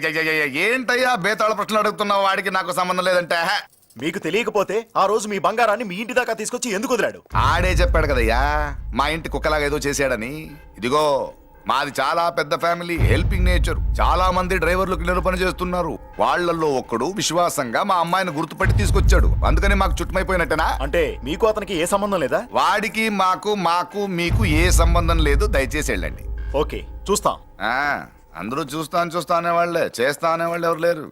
ఏంటయ్యా బేతాళ ప్రశ్నలు అడుగుతున్నావు వాడికి నాకు సంబంధం లేదంటే మీకు తెలియకపోతే ఆ రోజు మీ బంగారాన్ని మీ ఇంటి దాకా తీసుకొచ్చి ఎందుకు వదిలాడు ఆడే చెప్పాడు కదయ్యా మా ఇంటి కుక్కలాగా ఏదో చేశాడని ఇదిగో మాది చాలా పెద్ద ఫ్యామిలీ హెల్పింగ్ నేచర్ చాలా మంది డ్రైవర్లు క్లీనర్ పని చేస్తున్నారు వాళ్ళల్లో ఒక్కడు విశ్వాసంగా మా అమ్మాయిని గుర్తుపట్టి తీసుకొచ్చాడు అందుకని మాకు చుట్టుమైపోయినట్టేనా అంటే మీకు అతనికి ఏ సంబంధం లేదా వాడికి మాకు మాకు మీకు ఏ సంబంధం లేదు దయచేసి వెళ్ళండి ఓకే చూస్తాం అందరూ చూస్తాను చూస్తా అనేవాళ్ళే చేస్తా అనేవాళ్ళు ఎవరు లేరు.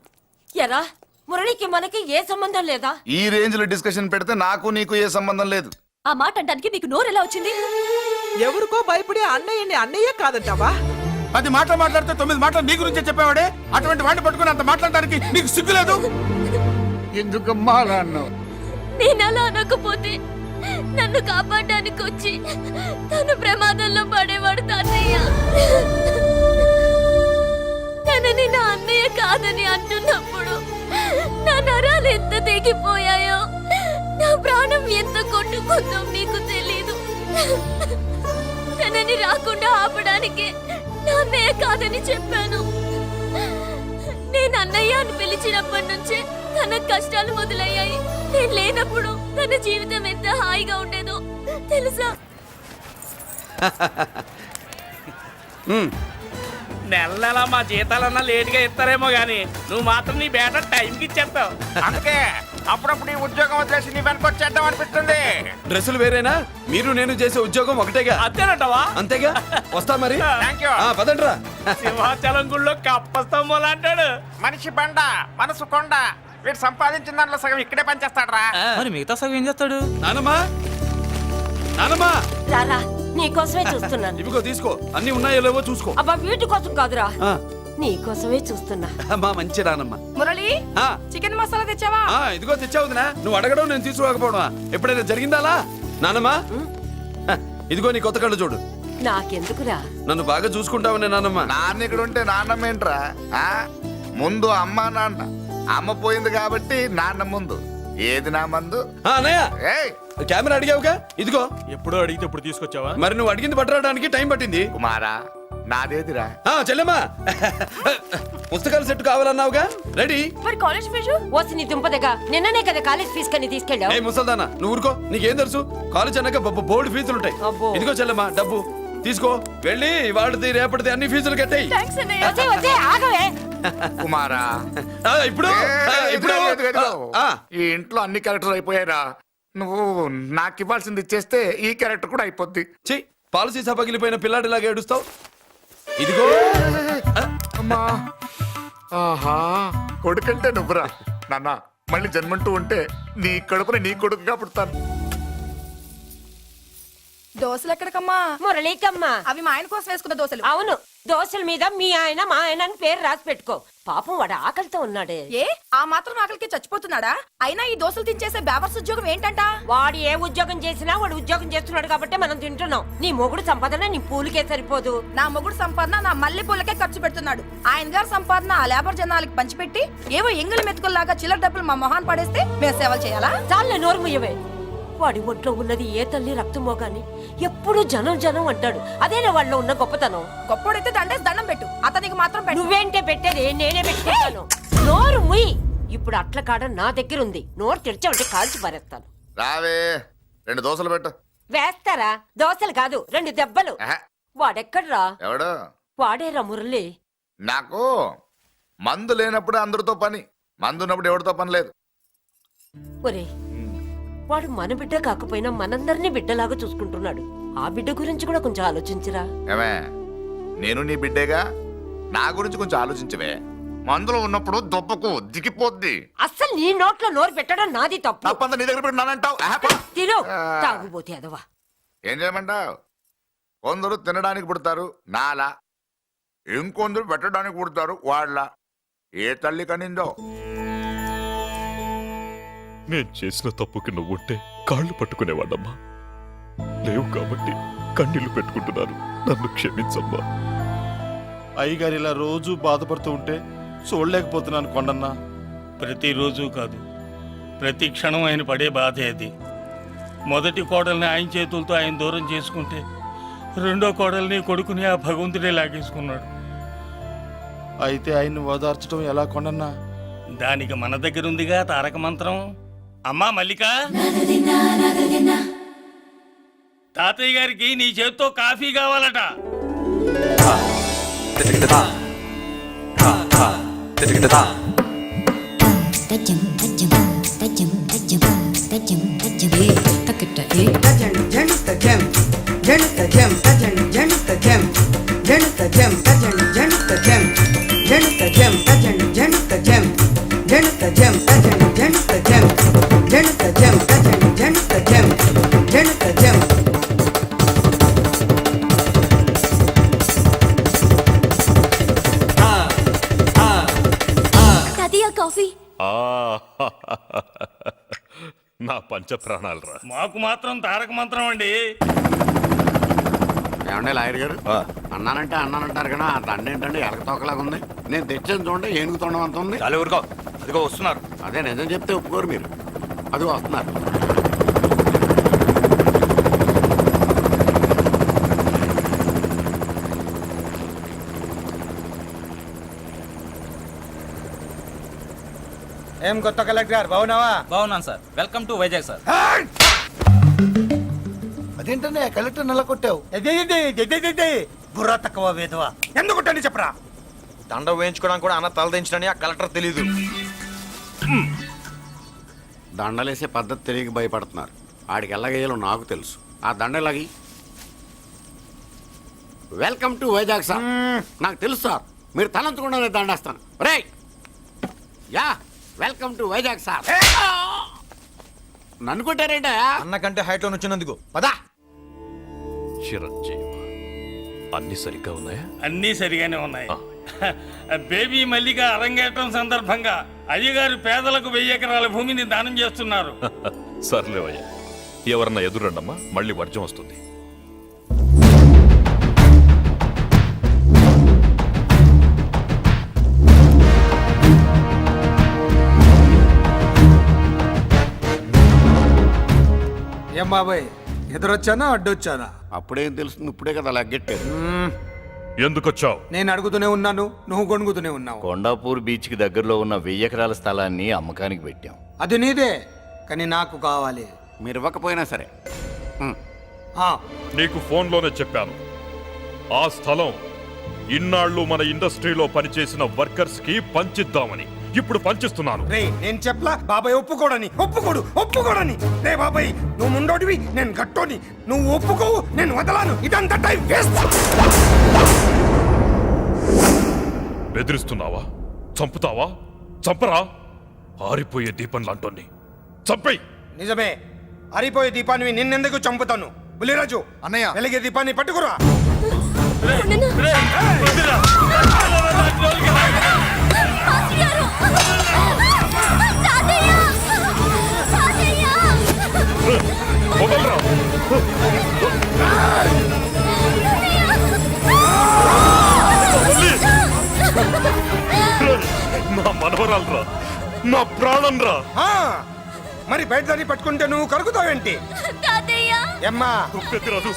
ఎరా మురళికి మనకి ఏ సంబంధం లేదా? ఈ రేంజ్లో డిస్కషన్ పెడితే నాకు నీకు ఏ సంబంధం లేదు. ఆ మాట అంటానికి మీకు నోరు ఎలా వచ్చింది? ఎవరికో భయపడి అన్నయ్యని అన్నయ్య కాదంటావా? పది మాటలు మాట్లాడితే తొమ్మిది మాటలు నీ గురించే చెప్పేవాడే? అటువంటి వాడిని పట్టుకుని అంత మాట్లాడడానికి నీకు సిగ్గులేదు ఎందుకమ్మా అలా అన్నావు? నేను అలా అనకపోతే నన్ను కాపాడడానికి వచ్చి తను ప్రమాదంలో పడేవాడు తాతయ్య. తనని నా అన్నయ్య కాదని అంటున్నప్పుడు నా నరాలు ఎంత తెగిపోయాయో నా ప్రాణం ఎంత కొట్టుకుందో మీకు తెలీదు. తనని రాకుండా ఆపడానికి నా అన్నయ్య కాదని చెప్పాను. నేను అన్నయ్య అని పిలిచినప్పటి నుంచే తన కష్టాలు మొదలయ్యాయి. నేను లేనప్పుడు తన జీవితం ఎంత హాయిగా ఉండేదో తెలుసా? నెల నెల మా జీతాలన్నా లేటుగా ఇస్తారేమో గానీ నువ్వు మాత్రం నీ బేట టైంకి ఇచ్చేస్తావు. అందుకే అప్పుడప్పుడు ఈ ఉద్యోగం వదిలేసి నీ వెనక వచ్చేద్దాం అనిపిస్తుంది. డ్రెస్సులు వేరేనా? మీరు నేను చేసే ఉద్యోగం ఒకటేగా? అంతేనంటావా? అంతేగా? వస్తా మరి. థ్యాంక్ యూ ఆ, పదండ్రా. సింహాచలం గుళ్ళో కప్పస్తంభం అంటాడు. మనిషి బండ మనసు కొండ వీడు సంపాదించిన దాంట్లో సగం ఇక్కడే పనిచేస్తాడు రా మరి మిగతా సగం ఏం చేస్తాడు? నానమ్మా? నానమ్మా? రారా. నీకోసమే చూస్తున్నాను ఇవిగో తీసుకో. అన్ని ఉన్నాయో లేవో చూసుకో. అబ్బా వీటి కోసం కాదురా. ఆ, నీకోసమే చూస్తున్నా. మా మంచి నానమ్మ. మురళి ఆ, చికెన్ మసాలా తెచ్చావా? ఆ, ఇదిగో తెచ్చావుదినా నువ్వు అడగడం నేను తీసుకోకపోవడమా ఎప్పుడైనా జరిగిందాలా నానమ్మా? హ, ఇదిగో నీ కొత్త కళ్ళు చూడు. నాకెందుకురా? నన్ను బాగా చూసుకుంటావునే నానమ్మ. నాన్న ఇక్కడ ఉంటే నాన్నమ్మ ఏంట్రా? ఆ? ముందు అమ్మ నాన్న. అమ్మ పోయింది కాబట్టి నాన్న ముందు. ఏది నా మందు? ఆ, అన్నయ్య! ఏయ్! కెమెరా అడిగావుగా? ఇదిగో. ఎప్పుడో అడిగితే ఇప్పుడు తీసుకొచ్చావా? మరి నువ్వు అడిగింది పట్టడానికి టైం పట్టింది. కుమారా నాదేదిరా? ఆ చెల్లెమ్మా! పుస్తకాల సెట్ కావాలన్నావుగా? రెడీ. మరి కాలేజ్ ఫీజు? వసి నీ దుంపదగా. నిన్ననే కదా కాలేజ్ ఫీజు కని ఏ తీసుకెళ్ళావు ముసల్దానా నువ్వు ఊరుకో. నీకేం తెలుసు? కాలేజ్ అన్నాక బొబ్బ బోర్డు ఫీజులు ఉంటాయి అబ్బో. ఇదిగో చెల్లెమ్మా డబ్బు. తీసుకో. వెళ్ళి వాళ్ళది రేపటిది అన్ని ఫీజులు కట్టాయి. వచ్చే వచ్చే ఆగవే. కుమారా. ఇప్పుడు? ఇప్పుడు. ఆ, ఈ ఇంట్లో అన్ని క్యారెక్టర్ అయిపోయారా నువ్వు నాకు ఇవ్వాల్సింది ఇచ్చేస్తే ఈ క్యారెక్టర్ కూడా అయిపోద్ది. ఛీ, పాలసీ సభ పగిలిపోయిన పిల్లాడిలాగా ఏడుస్తావు. ఇదిగో. అమ్మా. ఆహా కొడుకంటే నువ్వురా. నాన్న మళ్ళీ జన్మంటూ ఉంటే నీ కడుపుని నీ కొడుకుగా పుడతాను. దోశలు ఎక్కడికమ్మా మురళీకమ్మ. అవి మా ఆయన కోసం వేసుకున్న దోశలు అవును దోశల మీద మీ ఆయన మా ఆయన అని పేరు రాసి పెట్టుకో. పాపం వాడు ఆకలితో ఉన్నాడే. ఏ ఆ మాత్రం ఆకలికి చచ్చిపోతున్నాడా? అయినా ఈ దోశలు తినేసే బేవర్స్ ఉద్యోగం ఏంటంట? వాడు ఏ ఉద్యోగం చేసినా వాడు ఉద్యోగం చేస్తున్నాడు కాబట్టి మనం తింటున్నాం. నీ మొగుడు సంపాదన నీ పూలకే సరిపోదు. నా మొగుడు సంపాదన నా మల్లె పూలకే ఖర్చు పెడుతున్నాడు. ఆయన గారి సంపాదన ఆ లేబర్ జనాలకి పంచిపెట్టి ఏవో ఎంగిలి మెతుకుల్లాగా చిల్లర డబ్బులు మా మొహాన్ పడేస్తే మేము సేవలు చేయాలా? చాలే నోరు ముయ్యవే. వాడి ఒంట్లో ఉన్నది ఏ తల్లి రక్తమో గాని ఎప్పుడు జనం జనం అంటాడు. అదేనా వాళ్ళలో ఉన్న గొప్పతనం. గొప్పోడైతే దండేసి దండం పెట్టు. అతనికి మాత్రం పెట్టు. నువ్వేంటే పెట్టేది? నేనే పెట్టుకుంటాను నోరు ముయ్. ఇప్పుడు అట్ల కాడ నా దగ్గర ఉంది. నోరు తెరిచావంటే కాల్చి పారేస్తాను. రావే. రెండు దోశలు పెట్టు. వేస్తారా? దోశలు కాదు రెండు దెబ్బలు. వాడెక్కడ్రా? ఎవడు? వాడేరా మురళి. నాకు మందు లేనప్పుడు అందరితో పని. మందు ఉన్నప్పుడు ఎవరితో పని లేదు. ఒరే వాడు మన బిడ్డ కాకపోయినా మనందరినీ బిడ్డలాగా చూసుకుంటున్నాడు. ఆ బిడ్డ గురించి కూడా కొంచెం ఆలోచించరా? ఏమే నేను నీ బిడ్డేగా? నా గురించి కొంచెం ఆలోచించవే. మందులో ఉన్నప్పుడు దొప్పకు దిగిపోద్ది. అస్సలు నీ నోట్లో నోరు పెట్టడం నాది తప్పు. తప్పంతా నీ దగ్గర పెట్టినానంటావు తిను. తాగుబోతే అదవా. ఏం చేయమంటావు? కొందరు తినడానికి పుడతారు నాలా. ఇంకొందరు పెట్టడానికి పుడతారు వాళ్ళ. ఏ తల్లి కనిందో? నేను చేసిన తప్పుకి నువ్వుంటే కాళ్ళు పట్టుకునేవాడమ్మా లేవు కాబట్టి కన్నీళ్ళు పెట్టుకుంటున్నారు. నన్ను క్షమించమ్మా. అయ్యగారు ఇలా రోజు బాధపడుతూ ఉంటే చూడలేకపోతున్నాను కొండన్నా. ప్రతిరోజు కాదు. ప్రతి క్షణం ఆయన పడే బాధే అది. మొదటి కోడల్ని ఆయన చేతులతో ఆయన దూరం చేసుకుంటే రెండో కోడల్ని కొడుకుని ఆ భగవంతుడే లాగేసుకున్నాడు. అయితే ఆయన్ని ఓదార్చడం ఎలా కొండన్నా? దానికి మన దగ్గర ఉందిగా తారక మంత్రం. అమ్మా మల్లిక తాతయ్య గారికి నీ చేత్తో కాఫీ కావాలట tajam tajam tajam tajam tajam tajam eh takata నా పంచ ప్రాణాలు రా మాకు మాత్రం తారక మంత్రం అండి. ఏమండే లాయర్ గారు? అన్నానంటే అన్నానంటారు కదా ఆ దండ ఏంటంటే ఎలకతోకలాగా ఉంది. నేను తెచ్చింది చూడండి ఏనుగుతుండవంత ఉంది. అలా ఊరుకో. అదిగో వస్తున్నారు. అదే నిజం చెప్తే ఒప్పుకోరు మీరు. అది వస్తున్నారు. ఏం కొత్త కలెక్టర్ బాగున్నావా? బాగున్నాను sir. Welcome to Vizag sir. అదేంటనే collector నెల కొట్టావు బుర్ర తక్కువ వేదవా ఎందుకు కొట్టండి చెప్పరా? దండ వేయించుకోవడానికి కూడా అన్న తల దించడని ఆ కలెక్టర్ తెలీదు. దండలేసే పద్ధతి తెలియక భయపడుతున్నారు. ఆడికి ఎలాగేయాలో నాకు తెలుసు. ఆ దండ ఎలాగి? వెల్కమ్ టు వైజాగ్ సార్ నాకు తెలుసు సార్ మీరు తలంచకుండానే దండేస్తాను. రే యా! వెల్కమ్ టు వైజాగ్ సార్ నన్ను కొట్టారేంటా? అన్న కంటే హైట్లో వచ్చినందుకు. పదా! చిరంజీవి అన్ని సరిగ్గా ఉన్నాయా? అన్నీ సరిగానే ఉన్నాయి. బేబీ మల్లిక అరంగేట్రం సందర్భంగా అయ్యగారు పేదలకు వెయ్యి ఎకరాల భూమిని దానం చేస్తున్నారు. సర్లేవయ్యా. ఎవరన్నా ఎదురండమ్మా మళ్ళీ వర్జం వస్తుంది. ఏం బాబాయ్ ఎదురొచ్చానా అడ్డొచ్చానా? అప్పుడేం తెలుస్తుంది ఇప్పుడే కదా లగ్గెట్టారు ఎందుకొచ్చావు? నేను అడుగుతూనే ఉన్నాను నువ్వు కొనుగుతూనే ఉన్నావు. కొండాపూర్ బీచ్కి దగ్గరలో ఉన్న వెయ్యి ఎకరాల స్థలాన్ని అమ్మకానికి పెట్టాం. అది నీదే కానీ నాకు కావాలి. మీరు ఇవ్వకపోయినా సరే. ఆ, నీకు ఫోన్లోనే చెప్పాను. ఆ స్థలం ఇన్నాళ్ళు మన ఇండస్ట్రీలో పనిచేసిన వర్కర్స్కి పంచిద్దామని. ఇప్పుడు పంచిస్తున్నాను. రే నేను చెప్పలా? బాబాయ్ ఒప్పుకోడని. ఒప్పుకోడు ఒప్పుకోడని. రే బాబాయ్ నువ్వు ముండోడివి నేను గట్టోని నువ్వు ఒప్పుకోవు నేను వదలాను. ఇదంతా టైం వేస్ట్. బెదిరిస్తున్నావా? చంపుతావా? చంపరా? ఆరిపోయే దీపం లాంటోని చంపై నిజమే. అరిపోయే దీపాన్ని నిన్నెందుకు చంపుతాను? బులిరాజు అన్నయ్య. వెలిగే దీపాన్ని పట్టుకురా. మనవరాలరా. నా ప్రాణం రా మరి బయట దాన్ని పట్టుకుంటే నువ్వు కరుగుతావేంటి? తాతయ్య ఎమ్మా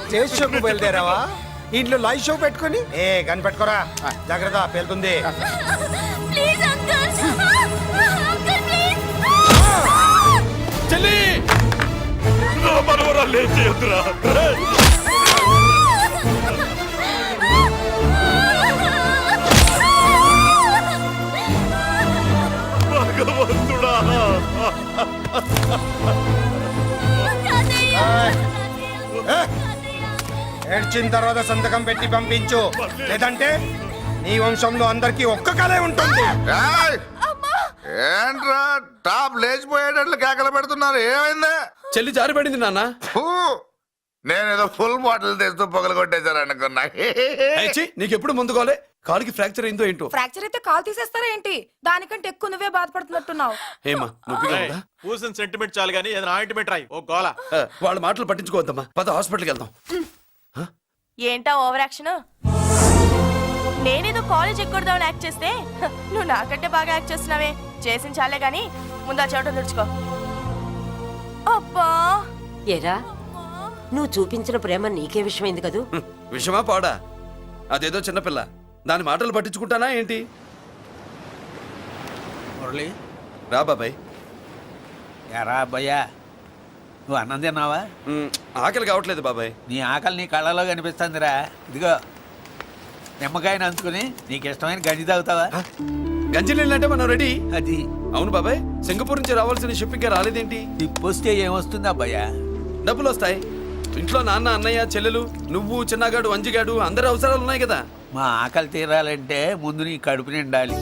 స్టేజ్ షోకు బయలుదేరావా? ఇంట్లో లైవ్ షో పెట్టుకొని? ఏ గన్ పెట్టుకోరా. జాగ్రత్త పేలుతుంది. Please uncle. Uncle please. చెల్లి! నా మనవరాలు ఏడ్చిన తర్వాత సంతకం పెట్టి పంపించు. లేదంటే నీ వంశంలో అందరికీ ఒక్క కలే ఉంటుంది. ఏయ్! ఏంట్రా? టాప్ లేచిపోయేటట్లు కేకలు పెడుతున్నారు. ఏమైంది? చెల్లి జారిపడింది నాన్న. ఫూ! నేనేదో ఫుల్ బాటిల్ తెస్తూ పొగలు కొట్టేశారు అనుకున్నా నీకెప్పుడు ముందుకోలే కాలుకి ఫ్రాక్చర్ అయిందో ఏంటో? ఫ్రాక్చర్ అయితే కాల్ తీసేస్తారా ఏంటి? దానికంటే ఎక్కువ నువ్వే బాధపడుతున్నట్టున్నావు. ఏమా ఉందా పూసిన సెంటిమెంట్ చాలు కానీ ఏదైనా ఆయింట్మెంట్ రాయి ఓ గోల. వాళ్ళ మాటలు పట్టించుకోవద్దమ్మా. పద హాస్పిటల్కి వెళ్దాం. ఏంటా ఓవర్ యాక్షన్ నేనేదో కాలేజ్ ఎక్కడదామని యాక్ట్ చేస్తే నువ్వు నాకంటే బాగా యాక్ట్ చేస్తున్నావే. చేసిన చాలే గాని ముందు ఆ చోట తుడుచుకో. అబ్బా! ఏరా? నువ్వు చూపించిన ప్రేమ నీకే విషయమైంది కదూ? విషమా పాడా? అదేదో చిన్నపిల్ల దాని మాటలు పట్టించుకుంటానా ఏంటి? మురళి. రా బాబాయ్. ఎరా అబ్బయ్యా. నువ్వు అన్నం తిన్నావా? మ్, ఆకలి కావట్లేదు బాబాయ్. నీ ఆకలి నీ కళ్ళలో కనిపిస్తుందిరా. ఇదిగో నిమ్మకాయని అంచుకుని నీకు ఇష్టమైన గంజి తాగుతావా? గంజి నీళ్ళంటే మనం రెడీ? అది. అవును బాబాయ్ సింగపూర్ నుంచి రావాల్సిన షిప్పింగ్ రాలేదేంటి? టిప్ వస్తే ఏమొస్తుంది అబ్బయ్యా? డబ్బులు వస్తాయి. ఇంట్లో నాన్న అన్నయ్య చెల్లెలు నువ్వు చిన్నగాడు అంజిగాడు అందరి అవసరాలు ఉన్నాయి కదా. మా ఆకలి తీరాలంటే ముందు నీ కడుపు నిండాలి.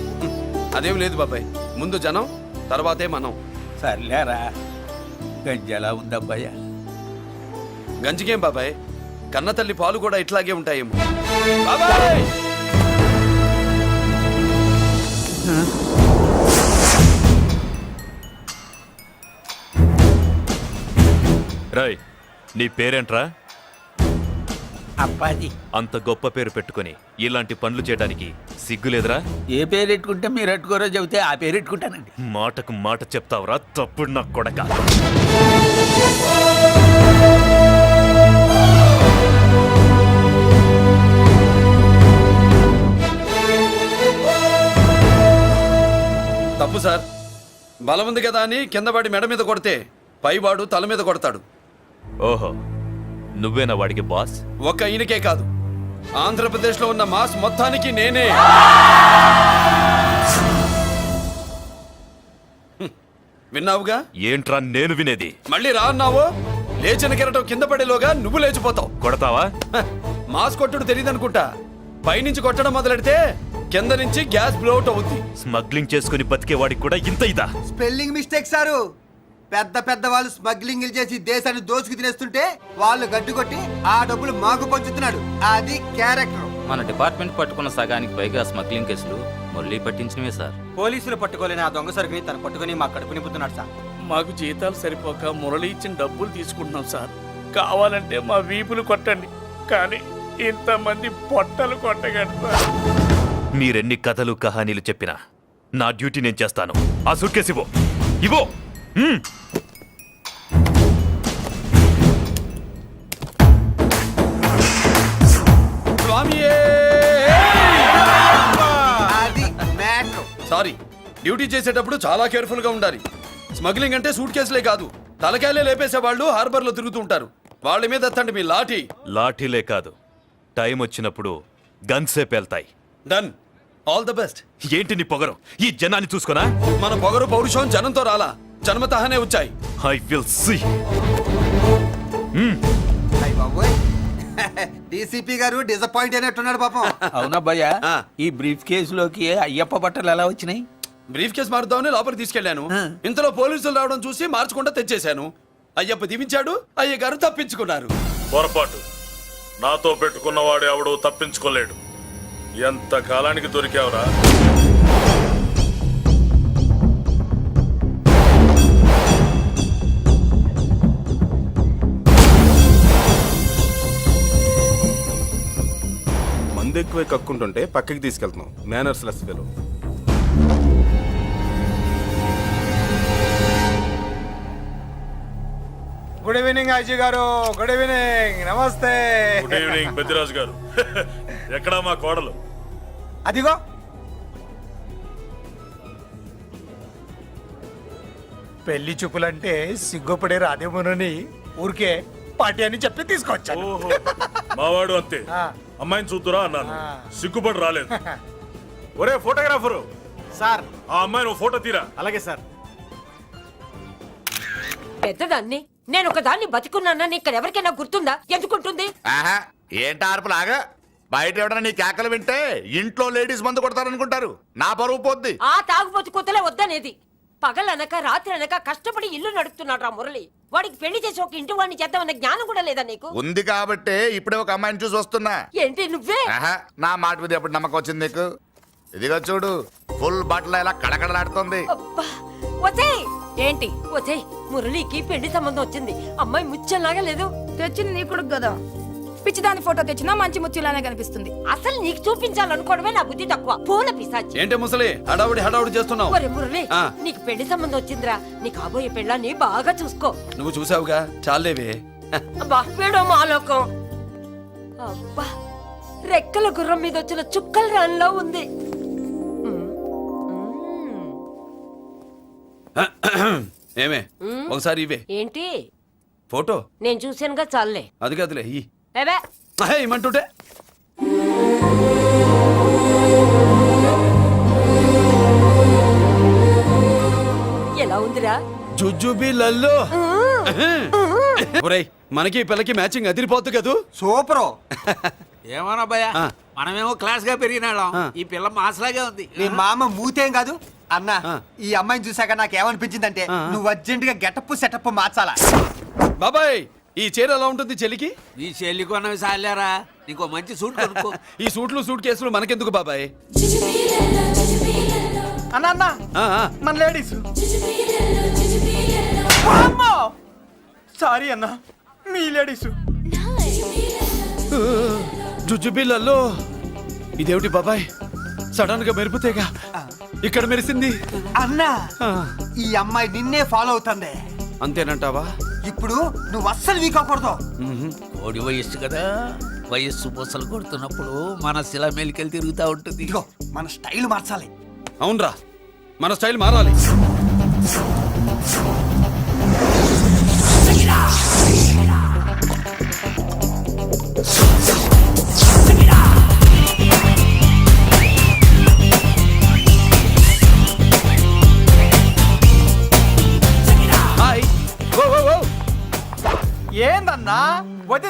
అదేం లేదు బాబాయ్. ముందు జనం తర్వాతే మనం. సర్లేరా గంజి ఎలా గంజికేం బాబాయ్? కన్న తల్లి పాలు కూడా ఇట్లాగే ఉంటాయేమో. బాబాయ్! నీ పేరేంట్రా? అప్పాజీ. అంత గొప్ప పేరు పెట్టుకొని ఇలాంటి పనులు చేయడానికి సిగ్గులేదురా ఏ పేరు పెట్టుకుంటే మీరు పెట్టుకోరో చెబితే ఆ పేరు పెట్టుకుంటానండి మాటకు మాట చెప్తావురా తప్పుడు నా కొడక. తప్పు సార్. బలం ఉంది కదా అని కింద పడి మెడ మీద కొడితే పైవాడు తల మీద కొడతాడు. ఓహో నువ్వేనా వాడికి బాస్? ఒక్క ఈయనకే కాదు. ఆంధ్రప్రదేశ్లో ఉన్న మాస్ మొత్తానికి నేనే. విన్నావుగా? ఏంట్రా నేను వినేది? మళ్ళీ రా అన్నావు? లేచిన కెరటం కింద పడేలోగా నువ్వు లేచిపోతావు. కొడతావా? హ, మాస్ కొట్టుడు తెలియదనుకుంటా పైనుంచి కొట్టడం మొదలెడితే కింద నుంచి గ్యాస్ బ్లౌట్ అవుద్ది. స్మగ్లింగ్ చేసుకుని బతికే వాడికి కూడా ఇంత ఇదా? Spelling mistake sir. పెద్ద పెద్ద వాళ్ళు స్మగ్లింగ్ చేసి దేశాన్ని దోచుకు తినేస్తుంటే వాళ్ళు గడ్డుకొట్టి ఆ డబ్బులు మాకు పంచుతున్నాడు. అది క్యారెక్టర్. మన డిపార్ట్మెంట్ పట్టుకున్న సగానికి పైగా స్మగ్లింగ్ కేసులు మురళీ పట్టించినవే సార్. పోలీసులు పట్టుకోలేని ఆ దొంగ సరుకుని తను పట్టుకుని మా కడుపు నింపుతున్నాడు సార్. మాకు జీతాలు సరిపోక మురళి ఇచ్చిన డబ్బులు తీసుకుంటున్నాం సార్. కావాలంటే మా వీపులు కొట్టండి. కానీ ఇంతమంది పొట్టలు కొట్టగండి సార్. మీరెన్ని కథలు కహానీలు చెప్పినా నా డ్యూటీ నేను చేస్తాను. ఆ సూట్కేస్ ఇవ్వు. సారీ డ్యూటీ చేసేటప్పుడు చాలా కేర్ఫుల్గా ఉండాలి. స్మగ్లింగ్ అంటే సూట్ కేసులే కాదు. తలకాయలే లేపేసే వాళ్ళు హార్బర్లో తిరుగుతూ ఉంటారు. వాళ్ళ మీద ఎత్తండి మీ లాఠీ. లాఠీలే కాదు. టైం వచ్చినప్పుడు గన్సే పేల్తాయి. డన్ ఆల్ ద బెస్ట్ ఏంటి నీ పొగరు? ఈ జనాన్ని చూసుకోనా? మన పొగరు పౌరుషం జనంతో రాలా. జన్మతహనే వచ్చాయి. ఐ విల్ సీ అయ్య బాబోయ్. డీసీపీ గారు డిసప్పాయింట్ అయినట్టున్నాడు పాపం. అవునబ్బయ్యా ఆ. ఈ బ్రీఫ్ కేసులోకి అయ్యప్ప బట్టలు ఎలా వచ్చినాయి? బ్రీఫ్ కేసు మారుద్దామని లోపలికి తీసుకెళ్ళాను. ఇంతలో పోలీసులు రావడం చూసి మార్చకుండా తెచ్చేశాను. అయ్యప్ప దీవించాడు అయ్య గారు తప్పించుకున్నారు. పొరపాటు. నాతో పెట్టుకున్నవాడు ఎవడు తప్పించుకోలేడు. ఎంత కాలానికి దొరికావురా? ఎక్కువ కక్కుంటుంటే పక్కకి తీసుకెళ్తున్నాం. Manners less fellow good evening Aji గారు. గుడ్ ఈవినింగ్ నమస్తే గుడ్ ఈవినింగ్ పెద్దిరాజు గారు. ఎక్కడా మా కోడలు? అదిగో. పెళ్ళి చూపులంటే సిగ్గుపడే రాధేమునని ఊరికే పార్టీ అని చెప్పి తీసుకొచ్చాను. మావాడు అంతే. అమ్మాయిని చూద్దురా అన్నాను. సిగ్గుపడి రాలేదు. ఒరే ఫోటోగ్రాఫరు. సార్. ఆ అమ్మాయిని ఫోటో తీరా. అలాగే సార్. పెద్దదాన్ని నేను ఒక దాన్ని బతికున్నానని ఇక్కడ ఎవరికైనా గుర్తుందా? ఎందుకుంటుంది ఆహా ఏంటి ఆర్పులాగా బయట ఎవడన్నా నీ కేకలు వింటే ఇంట్లో లేడీస్ మందు కొడతారనుకుంటారు. నా పరువు పోద్ది. ఆ తాగుబోతు కూతలే వద్దనేది. పగలనక రాత్రి అనక కష్టపడి ఇల్లు నడుపుతున్నాడు రా మురళి. వాడికి పెళ్ళి చేసి ఒక ఇంటి వాడిని చేద్దామన్న జ్ఞానం కూడా లేదా నీకు? ఉంది కాబట్టే ఇప్పుడే ఒక అమ్మాయిని చూసి వస్తున్నా. ఏంటి నువ్వే? ఆహా నా మాట మీద ఎప్పుడు నమ్మకం వచ్చింది నీకు? ఇదిగో చూడు ఫుల్ బట్టలు ఇలా కడకడలాడుతుంది అబ్బా ఏంటి? వసేయ్ మురళికి పెళ్ళి సంబంధం వచ్చింది. అమ్మాయి ముచ్చల్లాగా లేదు? తెచ్చింది నీ కొడుకు కదా. పిచ్చిదాని ఫోటో తెచ్చినా మంచి ముత్యులానే కనిపిస్తుంది. అసలు నీకు చూపించాలనుకోవడమే నా బుద్ధి తక్కువ. పూల పిశాచి. ఏంటి ముసలి? హడావుడి హడావుడి చేస్తున్నావు. ఒరే మురళి ఆ. నీకు పెళ్ళి సంబంధం వచ్చిందిరా. నీ కాబోయే పెళ్ళాన్ని బాగా చూసుకో. నువ్వు చూసావుగా? చాలేవే. అబ్బా వీడో మాలోకం. అబ్బా రెక్కల గుర్రం మీద వచ్చిన చుక్కల రాన్లో ఉంది. మ్మ్. మ్మ్. ఏమే? ఒకసారి ఇవే. ఏంటి? ఫోటో? నేను చూశానుగా చాలే. అది కాదులే ఇయ్యి. ఏవే ఇమ్మంటుంటే ఎలా ఉందిరా? జుజుబి లల్లో. ఒరేయ్ మనకి ఈ పిల్లకి మ్యాచింగ్ అదిరిపోద్దు కదూ? సూపరు. ఏమన్నా భయ ఆ. మనమేమో క్లాస్గా పెరిగినాళ్ళం. ఆ. ఈ పిల్ల మాసలాగే ఉంది. మీ మామ మూతేం కాదు? అన్న ఆ. ఈ అమ్మాయిని చూసాక నాకు ఏమనిపించిందంటే ఆ. నువ్వు అర్జెంట్గా గెటప్ సెటప్ మార్చాలా? బాబాయ్! ఈ చీర ఎలా ఉంటుంది చెలికి నీ చెల్లి కొన్నవి సాలేరా నీకు మంచి సూట్ కొనుక్కో. ఈ సూట్లు సూట్ కేసులు మనకెందుకు బాబాయ్? అన్న అన్న ఆ, ఆ. మన లేడీస్. సారీ అన్న మీ లేడీస్. జుజుబిళ్ళల్లో ఇదేమిటి బాబాయ్? సడన్గా మెరుపుతేగా. ఇక్కడ మెరిసింది. అన్న ఆ, ఈ అమ్మాయి నిన్నే ఫాలో అవుతుంది. అంతేనంటావా? ఇప్పుడు నువ్వు అస్సలు వీక్ అవ్వకూడదు. కోడి వయస్సు కదా. వయస్సు పూసలు కొడుతున్నప్పుడు మన శిల మేలికెళ్ళి తిరుగుతూ ఉంటుంది. ఇదిగో మన స్టైల్ మార్చాలి. అవునరా మన స్టైల్ మారాలి.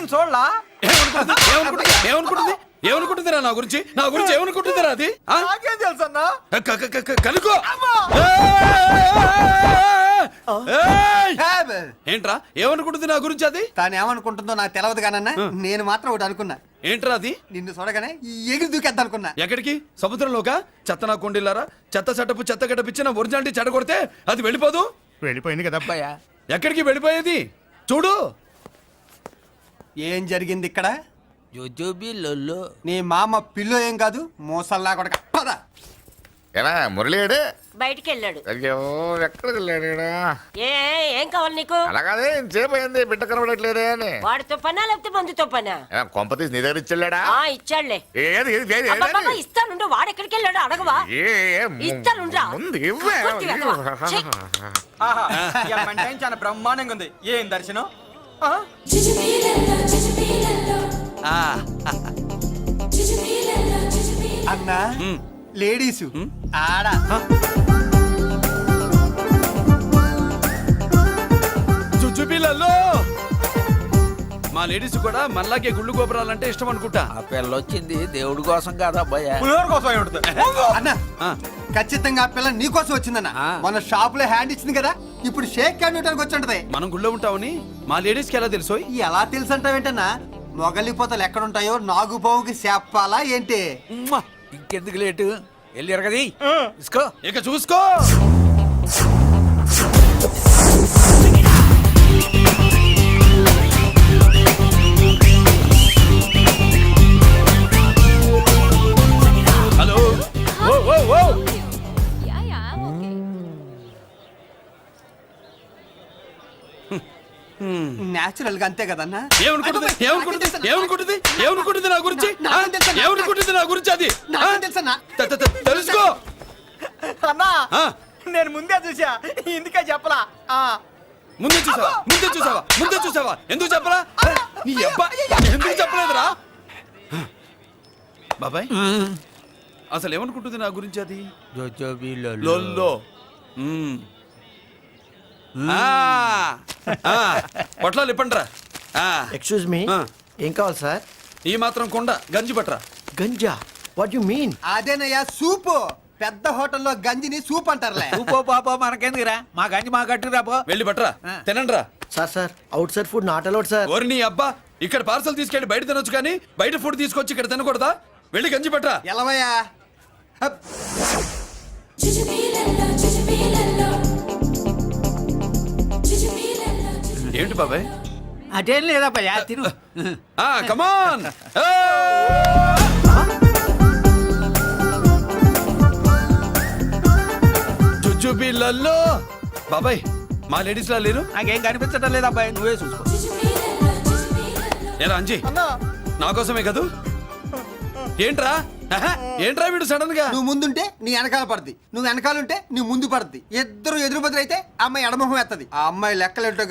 వదిన చూడలా? ఏమనుకుంటుంది? ఏమనుకుంటుంది? ఏమనుకుంటుంది? ఏమనుకుంటుందిరా నా గురించి? నా గురించి ఏమనుకుంటుందిరా అది? ఆ? నాకేం తెలుసు అన్నా కనుకో ఏయ్! ఏంట్రా? ఏమనుకుంటుంది నా గురించి అది? తాను ఏమనుకుంటుందో నాకు తెలియదు కానన్నా నేను మాత్రం ఒకటి అనుకున్నా. ఏంట్రా అది? నిన్ను చూడగానే ఎగిరి దూకేద్దాం అనుకున్నా. ఎక్కడికి? సముద్రంలోకా చెత్త నా కొండిల్లారా? చెత్త చెట్టపు చెత్త గడపిచ్చిన ఒరిజినాలిటీ చెడగొడితే అది వెళ్ళిపోదు? వెళ్ళిపోయింది కదా భయ ఎక్కడికి వెళ్ళిపోయేది? చూడు. ఏం జరిగింది ఇక్కడ? జోజోబి లొల్లో. నీ మామ పిల్లో ఏం కాదు మోసల్లా కొడక. పద. ఎలా మురళీడే బయటికి వెళ్ళాడు అయ్యో ఎక్కడికి వెళ్ళాడు ఏ ఏం కావాలి నీకు? అలాగదే సేపు అయింది బిడ్డ కనబడట్లేదే అని. వాడితో పనా లేకపోతే మందుతో పనా? కొంప తీసి నీ దగ్గర ఇచ్చెళ్ళాడా? ఆ ఇచ్చాడులే. ఏది ఏది ఏది అబ్బబ్బబ్బ? ఇస్తానుండు వాడు ఎక్కడికి వెళ్ళాడు అడగవా? ఏ, ఏ, ము- ఇస్తానుండ్రా. ముందు ఇవ్వే. చాలా బ్రహ్మాండంగా ఉంది. ఏం దర్శనం? అన్నా లేడీస్. ఆడ. మా లేడీస్ కూడా మళ్ళాగే గుళ్ళు గోపురాలంటే ఇష్టం అనుకుంటా. ఆ పిల్ల వచ్చింది దేవుడి కోసం కాదా భయ అన్న. ఆ, ఖచ్చితంగా ఆ పిల్ల నీకోసం వచ్చిందన్న. ఆ. మన షాప్లో హ్యాండ్ ఇచ్చింది కదా ఇప్పుడు షేక్ హ్యాండ్ ఇవ్వడానికి వచ్చి ఉంటది మనం గుళ్ళో ఉంటామని మా లేడీస్కి ఎలా తెలుసోయ్ ఎలా తెలుసు అంటావేంటన్నా మొగలిపోతలు ఎక్కడుంటాయో నాగుబావుకి చెప్పాలా ఏంటి? ఉమ్మా, ఇంకెందుకు లేటు? వెళ్ళి ఎరగది ఇసుకో. ఇక చూసుకో. నేచురల్గా అంతే కదన్నా? ఏమనుకుంటుంది? ఏమనుకుంటుంది? ఏమనుకుంటుంది? ఏమనుకుంటుంది నా గురించి? ఏమనుకుంటుంది నా గురించి అది? తెలుసుకో! అన్నా నేను ముందే చూసా ఇందుకే చెప్పలా. ఆ. ముందే చూసావా? ముందే చూసావా? ముందే చూసావా? ఎందుకు చెప్పరా నీ అబ్బా! ఎందుకు చెప్పలేదురా? బాబాయ్? అసలు ఏమనుకుంటుంది నా గురించి అది? ఆ, పొట్లాలు ఇప్పండిరా. ఆ, ఎక్స్క్యూజ్ మీ. ఏం కావాలి సార్? ఈ మాత్రం కొండ గంజి పట్రా గంజా? వాట్ యు మీన్ అదేనయ్యా సూపు. పెద్ద హోటల్లో గంజిని సూప్ అంటారులే. పో పాప మనకెందుకురా? మా గంజి మా కట్టురా పో. వెళ్ళి పట్రా తినండిరా. Sir sir outside food not allowed sir. ఓరి నీ అబ్బా ఇక్కడ పార్సల్ తీసుకెళ్ళి బయట తినొచ్చు కానీ బయట ఫుడ్ తీసుకొచ్చి ఇక్కడ తినకూడదా? వెళ్ళి గంజి పట్రా ఎలవయ్యా. బాబాయ్. అదేం లేదా భయ తిను. ఆ కమాన్ జుజుబిళ్ళల్లో బాబాయ్ మా లేడీస్ లా లేరు? నాకేం కనిపించడం లేదా అబ్బాయి నువ్వే చూసుకో. ఏరా అంజీ? నా కోసమే కదూ? ఏంట్రా? ఏంట్రా వీడు సడన్గా? నువ్వు ముందుంటే నీ వెనకాల పడుద్ది. నువ్వు వెనకాలంటే నీ ముందు పడుద్ది. ఇద్దరు ఎదురు బదులు అయితే అమ్మాయి ఎడమొహం ఎత్తది. ఆ అమ్మాయి లెక్కలేంటో